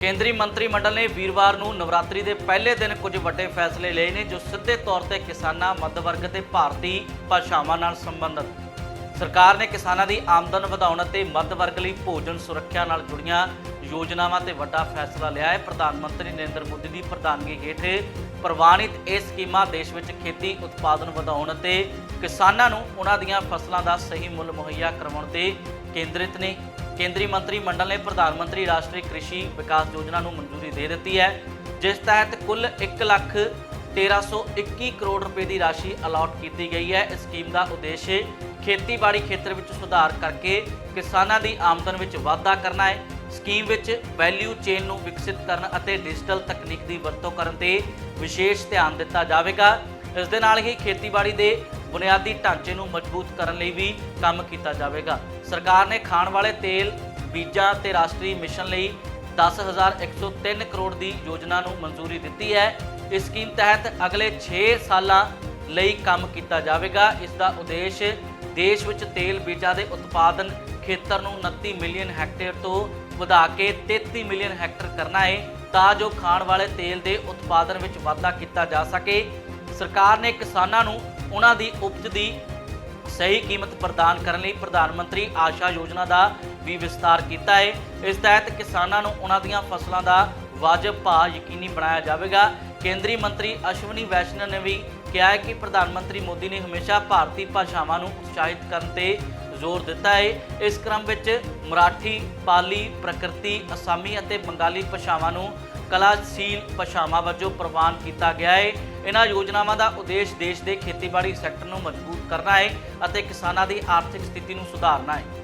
ਕੇਂਦਰੀ ਮੰਤਰੀ ਮੰਡਲ ਨੇ ਵੀਰਵਾਰ ਨੂੰ ਨਵਰਾਤਰੀ ਦੇ ਪਹਿਲੇ ਦਿਨ ਕੁਝ ਵੱਡੇ ਫੈਸਲੇ ਲਏ ਨੇ ਜੋ ਸਿੱਧੇ ਤੌਰ ਤੇ ਕਿਸਾਨਾਂ ਮੱਧ ਵਰਗ ਤੇ ਭਾਰਤੀ ਭਾਸ਼ਾਵਾਂ ਨਾਲ ਸੰਬੰਧਿਤ। ਸਰਕਾਰ ਨੇ ਕਿਸਾਨਾਂ ਦੀ ਆਮਦਨ ਵਧਾਉਣ ਅਤੇ ਮੱਧ ਵਰਗ ਲਈ ਭੋਜਨ ਸੁਰੱਖਿਆ ਨਾਲ ਜੁੜੀਆਂ ਯੋਜਨਾਵਾਂ ਤੇ ਵੱਡਾ ਫੈਸਲਾ ਲਿਆ ਹੈ। ਪ੍ਰਧਾਨ ਮੰਤਰੀ ਨਰਿੰਦਰ ਮੋਦੀ ਦੀ ਪ੍ਰਧਾਨਗੀ ਹੇਠ ਪ੍ਰਵਾਨਿਤ ਇਹ ਸਕੀਮਾਂ ਦੇਸ਼ ਵਿੱਚ ਖੇਤੀ, ਉਤਪਾਦਨ ਵਧਾਉਣ ਅਤੇ ਕਿਸਾਨਾਂ ਨੂੰ ਉਹਨਾਂ ਦੀਆਂ ਫਸਲਾਂ ਦਾ ਸਹੀ ਮੁੱਲ ਮੁਹੱਈਆ ਕਰਵਾਉਣ ਤੇ ਕੇਂਦਰਿਤ ਨੇ। ਕੇਂਦਰੀ ਮੰਤਰੀ ਮੰਡਲ ਨੇ ਪ੍ਰਧਾਨ ਮੰਤਰੀ ਰਾਸ਼ਟਰੀ ਕ੍ਰਿਸ਼ੀ ਵਿਕਾਸ ਯੋਜਨਾ ਨੂੰ ਮਨਜ਼ੂਰੀ ਦੇ ਦਿੱਤੀ ਹੈ, ਜਿਸ ਤਹਿਤ ਕੁੱਲ 1 ਲੱਖ 1321 ਕਰੋੜ ਰੁਪਏ ਦੀ ਰਾਸ਼ੀ ਅਲਾਟ ਕੀਤੀ ਗਈ ਹੈ। ਇਸ ਸਕੀਮ ਦਾ ਉਦੇਸ਼ ਖੇਤੀਬਾੜੀ ਖੇਤਰ ਵਿੱਚ ਸੁਧਾਰ ਕਰਕੇ ਕਿਸਾਨਾਂ ਦੀ ਆਮਦਨ ਵਿੱਚ ਵਾਧਾ ਕਰਨਾ ਹੈ। ਸਕੀਮ ਵਿੱਚ ਵੈਲਿਊ ਚੇਨ ਨੂੰ ਵਿਕਸਿਤ ਕਰਨ ਅਤੇ ਡਿਜੀਟਲ ਤਕਨੀਕ ਦੀ ਵਰਤੋਂ ਕਰਨ ਤੇ ਵਿਸ਼ੇਸ਼ ਧਿਆਨ ਦਿੱਤਾ ਜਾਵੇਗਾ। ਇਸ ਦੇ ਨਾਲ ਹੀ ਖੇਤੀਬਾੜੀ ਦੇ ਬੁਨਿਆਦੀ ਢਾਂਚੇ ਨੂੰ ਮਜ਼ਬੂਤ ਕਰਨ ਲਈ ਵੀ ਕੰਮ ਕੀਤਾ ਜਾਵੇਗਾ। ਸਰਕਾਰ ਨੇ ਖਾਣ ਵਾਲੇ ਤੇਲ, ਬੀਜਾਂ ਤੇ ਰਾਸ਼ਟਰੀ ਮਿਸ਼ਨ ਲਈ 10103 ਕਰੋੜ ਦੀ ਯੋਜਨਾ ਨੂੰ ਮਨਜ਼ੂਰੀ ਦਿੱਤੀ ਹੈ। ਇਸ ਸਕੀਮ ਤਹਿਤ ਅਗਲੇ 6 ਸਾਲਾਂ ਲਈ ਕੰਮ ਕੀਤਾ ਜਾਵੇਗਾ। ਇਸ ਦਾ ਉਦੇਸ਼ ਦੇਸ਼ ਵਿੱਚ ਤੇਲ ਬੀਜਾਂ ਦੇ ਉਤਪਾਦਨ ਖੇਤਰ ਨੂੰ 29 ਮਿਲੀਅਨ ਹੈਕਟੇਅਰ ਤੋਂ ਵਧਾ ਕੇ 33 ਮਿਲੀਅਨ ਹੈਕਟਰ ਕਰਨਾ ਹੈ ਤਾਂ ਜੋ ਖਾਣ ਵਾਲੇ ਤੇਲ ਦੇ ਉਤਪਾਦਨ ਵਿੱਚ ਵਾਧਾ ਕੀਤਾ ਜਾ ਸਕੇ। ਸਰਕਾਰ ਨੇ ਕਿਸਾਨਾਂ ਨੂੰ ਉਹਨਾਂ ਦੀ ਉਪਜ ਦੀ ਸਹੀ ਕੀਮਤ ਪ੍ਰਦਾਨ ਕਰਨ ਲਈ ਪ੍ਰਧਾਨ ਮੰਤਰੀ ਆਸ਼ਾ ਯੋਜਨਾ ਦਾ ਵੀ ਵਿਸਤਾਰ ਕੀਤਾ ਹੈ ਇਸ ਤਹਿਤ ਕਿਸਾਨਾਂ ਨੂੰ ਉਹਨਾਂ ਦੀਆਂ ਫਸਲਾਂ ਦਾ ਵਾਜਬ ਭਾਅ ਯਕੀਨੀ ਬਣਾਇਆ ਜਾਵੇਗਾ। ਕੇਂਦਰੀ ਮੰਤਰੀ ਅਸ਼ਵਨੀ ਵੈਸ਼ਨਵ ਨੇ ਵੀ ਕਿਹਾ ਹੈ ਕਿ ਪ੍ਰਧਾਨ ਮੰਤਰੀ ਮੋਦੀ ਨੇ ਹਮੇਸ਼ਾ ਭਾਰਤੀ ਭਾਸ਼ਾਵਾਂ ਨੂੰ ਉਤਸ਼ਾਹਿਤ ਕਰਨ ਤੇ ਜ਼ੋਰ ਦਿੱਤਾ ਹੈ। ਇਸ ਕ੍ਰਮ ਵਿੱਚ ਮਰਾਠੀ, ਪਾਲੀ, ਪ੍ਰਕਿਰਤੀ, ਅਸਾਮੀ ਅਤੇ ਬੰਗਾਲੀ ਭਾਸ਼ਾਵਾਂ ਨੂੰ ਕਲਾਸ਼ੀਲ ਭਾਸ਼ਾਵਾਂ ਵਜੋਂ ਪ੍ਰਵਾਨ ਕੀਤਾ ਗਿਆ ਹੈ। ਇਹਨਾਂ ਯੋਜਨਾਵਾਂ ਦਾ ਉਦੇਸ਼ ਦੇਸ਼ ਦੇ ਖੇਤੀਬਾੜੀ ਸੈਕਟਰ ਨੂੰ ਮਜ਼ਬੂਤ ਕਰਨਾ ਹੈ ਅਤੇ ਕਿਸਾਨਾਂ ਦੀ ਆਰਥਿਕ ਸਥਿਤੀ ਨੂੰ ਸੁਧਾਰਨਾ ਹੈ।